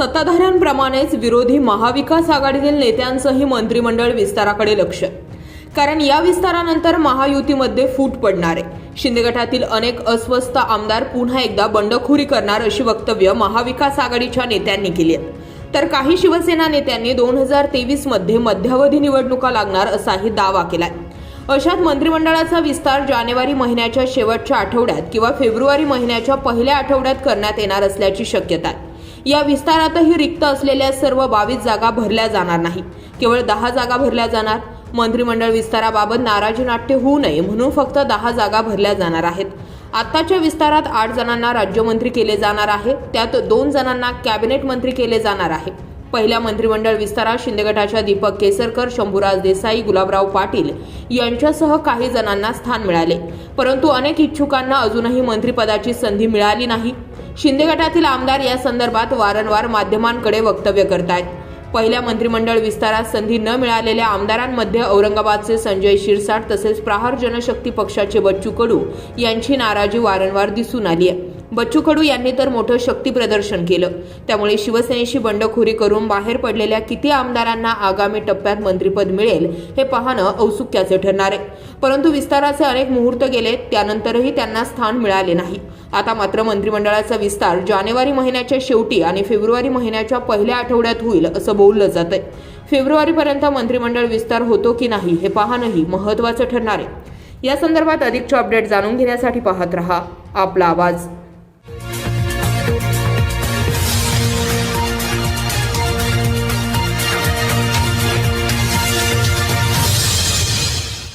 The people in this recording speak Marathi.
सत्ताधाऱ्यांप्रमाणेच विरोधी महाविकास आघाडीतील नेत्यांचंही मंत्रिमंडळ विस्ताराकडे लक्ष. कारण या विस्तारानंतर महायुतीमध्ये फूट पडणार आहे. शिंदे गटातील अनेक अस्वस्थ आमदार पुन्हा एकदा बंडखोरी करणार अशी वक्तव्य महाविकास आघाडीच्या नेत्यांनी केली आहेत तर काही शिवसेना नेत्यांनी दोन हजार तेवीसमध्ये मध्यावधी निवडणुका लागणार असाही दावा केलाय. अशात मंत्रिमंडळाचा विस्तार जानेवारी महिन्याच्या शेवटच्या आठवड्यात किंवा फेब्रुवारी महिन्याच्या पहिल्या आठवड्यात करण्यात येणार असल्याची शक्यता आहे. या विस्तारातही रिक्त असलेल्या सर्व बावीस जागा भरल्या जाणार नाही. केवळ दहा जागा भरल्या जाणार. मंत्रिमंडळ विस्ताराबाबत नाराजी नाट्य होऊ नये म्हणून फक्त दहा जागा भरल्या जाणार आहेत. आत्ताच्या विस्तारात आठ जणांना राज्यमंत्री केले जाणार आहे. त्यात दोन जणांना कॅबिनेट मंत्री केले जाणार आहे. पहिल्या मंत्रिमंडळ विस्तारात शिंदे गटाच्या दीपक केसरकर शंभूराज देसाई गुलाबराव पाटील यांच्यासह काही जणांना स्थान मिळाले. परंतु अनेक इच्छुकांना अजूनही मंत्रिपदाची संधी मिळाली नाही. शिंदे गटातील आमदार या संदर्भात वारंवार माध्यमांकडे वक्तव्य करतायत. पहिल्या मंत्रिमंडळ विस्तारात संधी न मिळालेल्या आमदारांमध्ये औरंगाबादचे संजय शिरसाट तसेच प्रहार जनशक्ती पक्षाचे बच्चू कडू यांची नाराजी वारंवार दिसून आली आहे बच्चू कडू यांनी तर मोठं शक्ती प्रदर्शन केलं. त्यामुळे शिवसेनेशी बंडखोरी करून बाहेर पडलेल्या किती आमदारांना आगामी टप्प्यात मंत्रिपद मिळेल हे पाहणं औत्सुक्याचं ठरणार आहे. परंतु विस्ताराचे अनेक मुहूर्त गेले त्यानंतरही त्यांना स्थान मिळाले नाही. आता मात्र मंत्रिमंडळाचा विस्तार जानेवारी महिन्याच्या शेवटी आणि फेब्रुवारी महिन्याच्या पहिल्या आठवड्यात होईल असं बोललं जात आहे फेब्रुवारीपर्यंत मंत्रिमंडळ विस्तार होतो की नाही हे पाहणंही महत्त्वाचं ठरणार आहे. या संदर्भात अधिकचे अपडेट जाणून घेण्यासाठी पाहत रहा. आपला आवाज